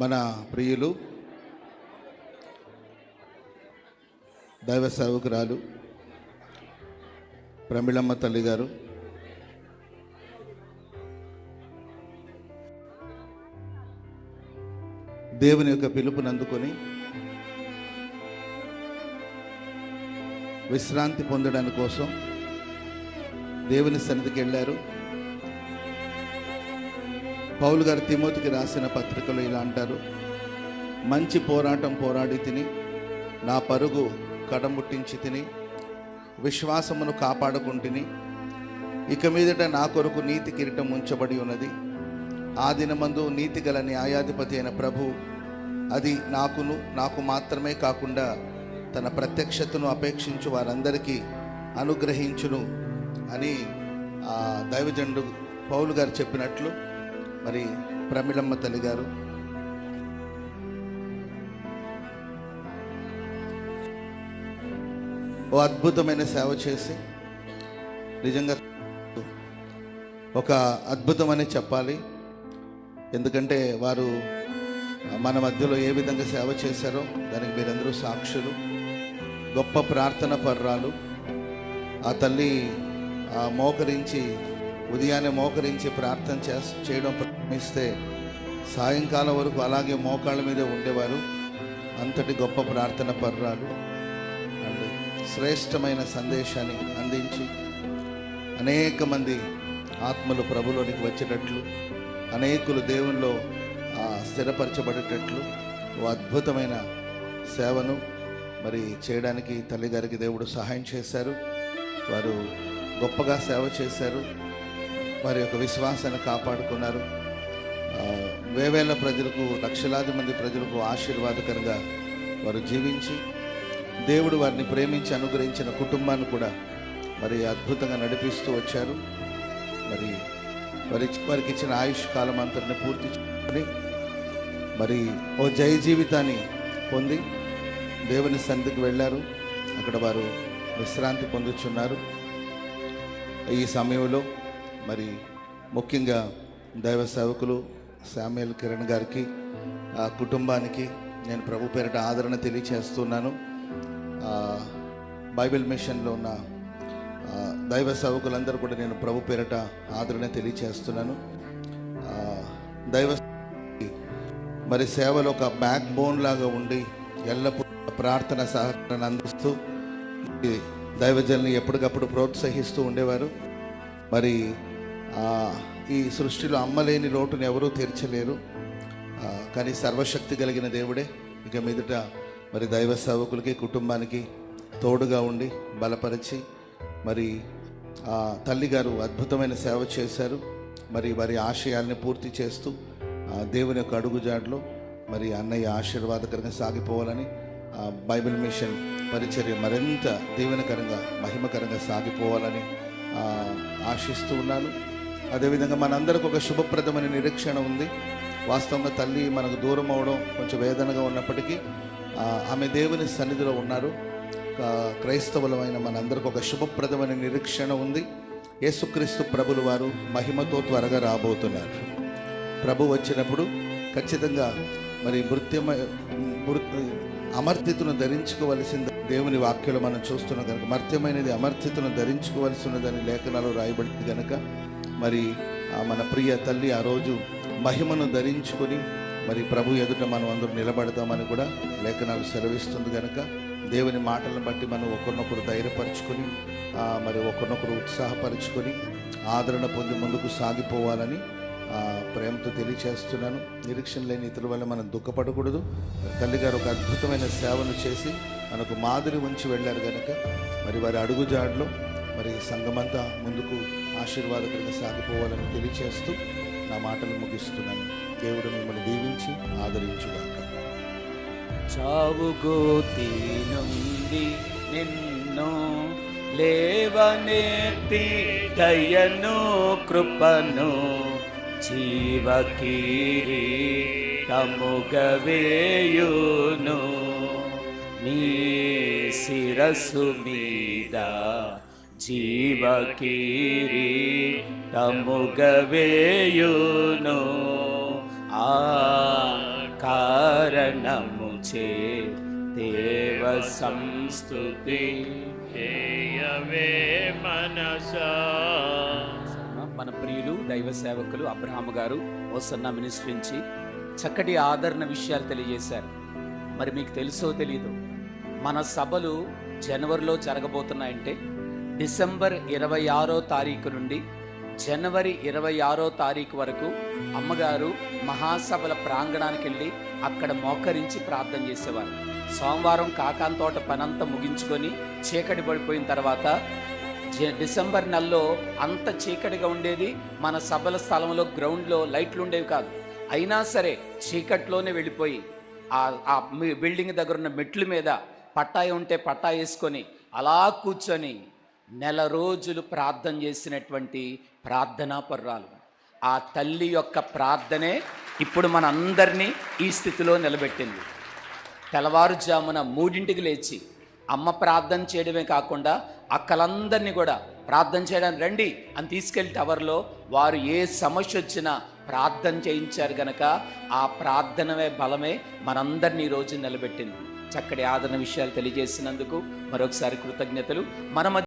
మన ప్రియులు దైవ సేవకురాలు ప్రమిళమ్మ తల్లిగారు దేవుని యొక్క పిలుపుని అందుకొని విశ్రాంతి పొందడానికి కోసం దేవుని సన్నిధికి వెళ్ళారు. పౌలు గారు తిమోతికి రాసిన పత్రికలో ఇలా అంటారు మంచి పోరాటం పోరాడి తిని నా పరుగు కడముట్టించి తిని విశ్వాసమును కాపాడుకుంటుని ఇక మీదట నా కొరకు నీతి కిరీటం ఉంచబడి ఉన్నది. ఆ దినమందు నీతి గల న్యాయాధిపతి అయిన ప్రభు అది నాకును నాకు మాత్రమే కాకుండా తన ప్రత్యక్షతను అపేక్షించు వారందరికీ అనుగ్రహించును అని ఆ దైవజనుడు పౌలు గారు చెప్పినట్లు మరి ప్రమిళమ్మ తల్లి గారు. ఓ అద్భుతమైన సేవ చేసి నిజంగా ఒక అద్భుతమని చెప్పాలి. ఎందుకంటే వారు మన మధ్యలో ఏ విధంగా సేవ చేశారో దానికి మీరందరూ సాక్షులు. గొప్ప ప్రార్థన పర్రాలు. ఆ తల్లి ఆ మోకరించి ఉదయాన్నే మోకరించి ప్రార్థన చేస్ చేయడం ప్రారంభిస్తే సాయంకాలం వరకు అలాగే మోకాళ్ళ మీద ఉండేవారు. అంతటి గొప్ప ప్రార్థన పర్రాలు అండ్ శ్రేష్టమైన సందేశాన్ని అందించి అనేక మంది ఆత్మలు ప్రభులోనికి వచ్చేటట్లు అనేకులు దేవునిలో ఆ, స్థిరపరచబడేటట్లు ఓ అద్భుతమైన సేవను మరి చేయడానికి తల్లిగారికి దేవుడు సహాయం చేశారు. వారు గొప్పగా సేవ చేశారు. వారి యొక్క విశ్వాసాన్ని కాపాడుకున్నారు. వేవేల ప్రజలకు లక్షలాది మంది ప్రజలకు ఆశీర్వాదకరంగా వారు జీవించి దేవుడు వారిని ప్రేమించి అనుగ్రహించిన కుటుంబాన్ని కూడా మరి అద్భుతంగా నడిపిస్తూ వచ్చారు. మరి వారి వారికి ఇచ్చిన ఆయుష్ కాలం అంతటిని పూర్తి చేసుకుని మరి ఓ జయ జీవితాన్ని పొంది దేవుని సంధికి వెళ్ళారు. అక్కడ వారు విశ్రాంతి పొందుచున్నారు. ఈ సమయంలో మరి ముఖ్యంగా దైవ సేవకులు శామ్యుల్ కిరణ్ గారికి ఆ కుటుంబానికి నేను ప్రభు పేరిట ఆదరణ తెలియచేస్తున్నాను. బైబిల్ మిషన్లో ఉన్న దైవ సేవకులందరూ కూడా నేను ప్రభు పేరిట ఆదరణ తెలియచేస్తున్నాను. దైవ మరి సేవలో ఒక బ్యాక్ బోన్ లాగా ఉండి ఎల్లప్పుడూ ప్రార్థన సహకారాన్ని అందిస్తూ ఈ దైవజల్ని ఎప్పటికప్పుడు ప్రోత్సహిస్తూ ఉండేవారు. మరి ఈ సృష్టిలో అమ్మలేని లోటును ఎవరూ తీర్చలేరు. కానీ సర్వశక్తి కలిగిన దేవుడే. ఇక మీదట మరి దైవ సేవకులకి కుటుంబానికి తోడుగా ఉండి బలపరిచి మరి ఆ తల్లిగారు అద్భుతమైన సేవ చేశారు. మరి వారి ఆశయాల్ని పూర్తి చేస్తూ దేవుని యొక్క అడుగుజాడలో మరి అన్నయ్య ఆశీర్వాదకరంగా సాగిపోవాలని బైబిల్ మిషన్ పరిచర్య మరింత దీవెనకరంగా మహిమకరంగా సాగిపోవాలని ఆశిస్తూ ఉన్నాను. అదేవిధంగా మనందరికి ఒక శుభప్రదమైన నిరీక్షణ ఉంది. వాస్తవంగా తల్లి మనకు దూరం అవడం కొంచెం వేదనగా ఉన్నప్పటికీ ఆమె దేవుని సన్నిధిలో ఉన్నారు. క్రైస్తవులమైన మనందరికి ఒక శుభప్రదమైన నిరీక్షణ ఉంది. యేసుక్రీస్తు ప్రభులు వారు మహిమతో త్వరగా రాబోతున్నారు. ప్రభు వచ్చినప్పుడు ఖచ్చితంగా మరి మృత్యమ అమర్తితును ధరించుకోవలసింది దేవుని వాక్యంలో మనం చూస్తున్నాం కనుక మర్త్యమైనది అమర్తితును ధరించుకోవలసి ఉన్నదని లేఖనాలు రాయబడింది కనుక మరి ఆ మన ప్రియ తల్లి ఆ రోజు మహిమను ధరించుకొని మరి ప్రభు ఎదుట మనం అందరూ నిలబడతామని కూడా లేఖనాలు సెలవిస్తుంది కనుక దేవుని మాటలను బట్టి మనం ఒకరినొకరు ధైర్యపరచుకొని మరి ఒకరినొకరు ఉత్సాహపరచుకొని ఆదరణ పొంది ముందుకు సాగిపోవాలని ప్రేమతో తెలియచేస్తున్నాను. నిరీక్షణ లేని ఇతరుల వల్ల మనం దుఃఖపడకూడదు. తల్లిగారు ఒక అద్భుతమైన సేవను చేసి మనకు మాదిరి ఉంచి వెళ్ళారు కనుక మరి వారి అడుగుజాడలో మరి సంఘమంతా ముందుకు ఆశీర్వాదకరంగా సాగిపోవాలని తెలియచేస్తూ నా మాటలు ముగిస్తున్నాను. దేవుడు మిమ్మల్ని దీవించి ఆదరించుగాక. చావు గోతి నుండి నిన్ను లేవనెత్తి దయను కృపను జీవకీరి తముగవేయును నీ శిరసు మీద జీవకీరి తముగవేయును ఆ చరణము చే దేవ సంస్థుతి చేయవే మనసా మన ప్రియులు దైవ సేవకులు అబ్రహాం గారు ఓసన్న మినిస్ట్రీ నుంచి చక్కటి ఆదరణ విషయాలు తెలియజేశారు. మరి మీకు తెలుసో తెలీదు మన సభలు జనవరిలో జరగబోతున్నాయంటే డిసెంబర్ ఇరవై ఆరో తారీఖు నుండి జనవరి ఇరవై ఆరో తారీఖు వరకు అమ్మగారు మహాసభల ప్రాంగణానికి వెళ్ళి అక్కడ మోకరించి ప్రార్థన చేసేవారు. సోమవారం కాకాంతోట పనంతా ముగించుకొని చీకటి పడిపోయిన తర్వాత జ- డిసెంబర్ నెలలో అంత చీకటిగా ఉండేది మన సభల స్థలంలో గ్రౌండ్లో లైట్లు ఉండేవి కాదు. అయినా సరే చీకట్లోనే వెళ్ళిపోయి ఆ బిల్డింగ్ దగ్గర ఉన్న మెట్ల మీద పట్టాయి ఉంటే పట్టా వేసుకొని అలా కూర్చొని నెల రోజులు ప్రార్థన చేసినటువంటి ప్రార్థనా పర్రాలు ఆ తల్లి యొక్క ప్రార్థనే ఇప్పుడు మనందరినీ ఈ స్థితిలో నిలబెట్టింది. తెల్లవారుజామున మూడింటికి లేచి అమ్మ ప్రార్థన చేయడమే కాకుండా అక్కలందరినీ కూడా ప్రార్థన చేయడానికి రండి అని తీసుకెళ్ళి టవర్లో వారు ఏ సమస్య వచ్చినా ప్రార్థన చేయించారు గనక ఆ ప్రార్థనమే బలమే మనందరినీ ఈరోజు రోజు నిలబెట్టింది. చక్కటి ఆదరణ విషయాలు తెలియజేసినందుకు మరొకసారి కృతజ్ఞతలు. మన